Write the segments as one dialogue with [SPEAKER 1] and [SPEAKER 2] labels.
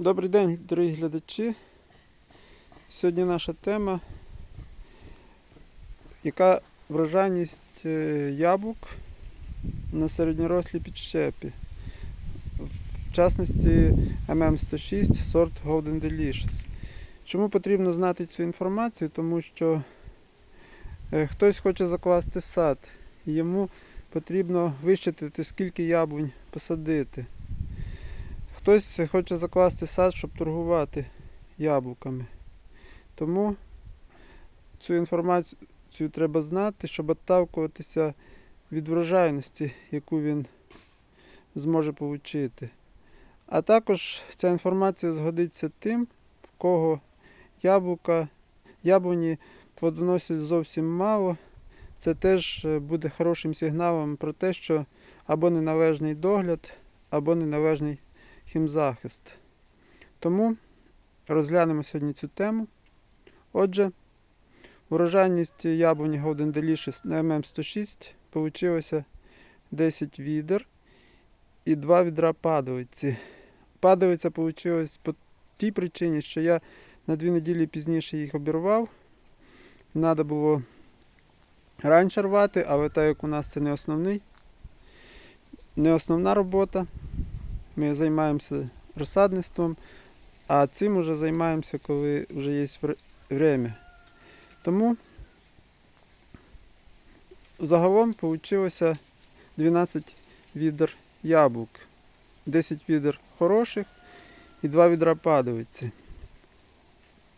[SPEAKER 1] Добрий день, дорогі глядачі. Сьогодні наша тема, яка врожайність е, яблук на середньорослій підщепі. В частності ММ106 сорт Golden Delicious. Чому потрібно знати цю інформацію? Тому що е, хтось хоче закласти сад, і йому потрібно вищитити, скільки яблунь посадити. Хтось хоче закласти сад, щоб торгувати яблуками. Тому цю інформацію треба знати, щоб відталкуватися від врожайності, яку він зможе отримати. А також ця інформація згодиться тим, в кого яблука, яблуні плодоносять зовсім мало. Це теж е, буде хорошим сигналом про те, що або неналежний догляд, або неналежний хімзахист. Тому розглянемо сьогодні цю тему. Отже, врожайність яблуні Golden Delicious на ММ106 вийшло 10 відер і 2 відра падалиці. Падалиця вийшла по тій причині, що я на 2 неділі пізніше їх обірвав. Треба було раніше рвати, але так як у нас це не основний, не основна робота. Ми займаємося розсадництвом, а цим вже займаємося, коли вже є время. Тому загалом вийшло 12 відер яблук, 10 відер хороших і 2 відра падалиці.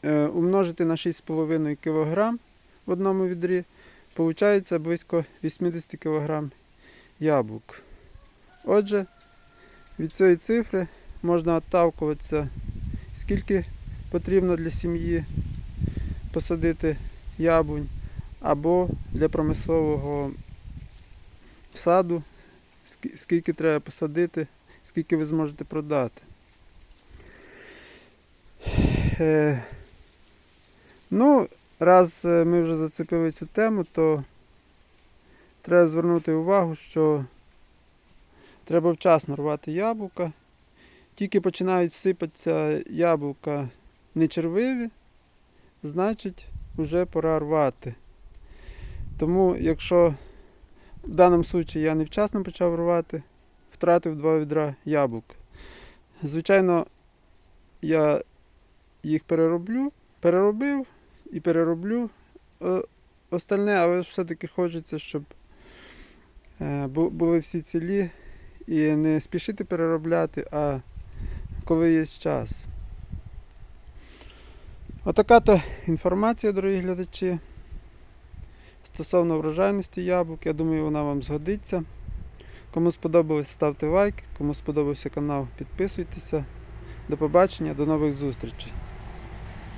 [SPEAKER 1] Е, умножити на 6,5 кг в одному відрі, виходить близько 80 кг яблук. Отже, від цієї цифри можна отталкуватися, скільки потрібно для сім'ї посадити яблунь, або для промислового саду, скільки треба посадити, скільки ви зможете продати. Ну, раз е, ми вже зацепили цю тему, то треба звернути увагу, що Треба вчасно рвати яблука. Тільки починають сипатися яблука не червиві, значить вже пора рвати. Тому, якщо в даному випадку я невчасно почав рвати, втратив два відра яблук. Звичайно, я їх перероблю, переробив і перероблю е, остальне, але все-таки хочеться, щоб е, були всі цілі і не спішити переробляти, а коли є час. Отака то інформація, дорогі глядачі. Стосовно врожайності яблук, я думаю, вона вам згодиться. Кому сподобалось, ставте лайк, кому сподобався канал, підписуйтеся. До побачення, до нових зустрічей.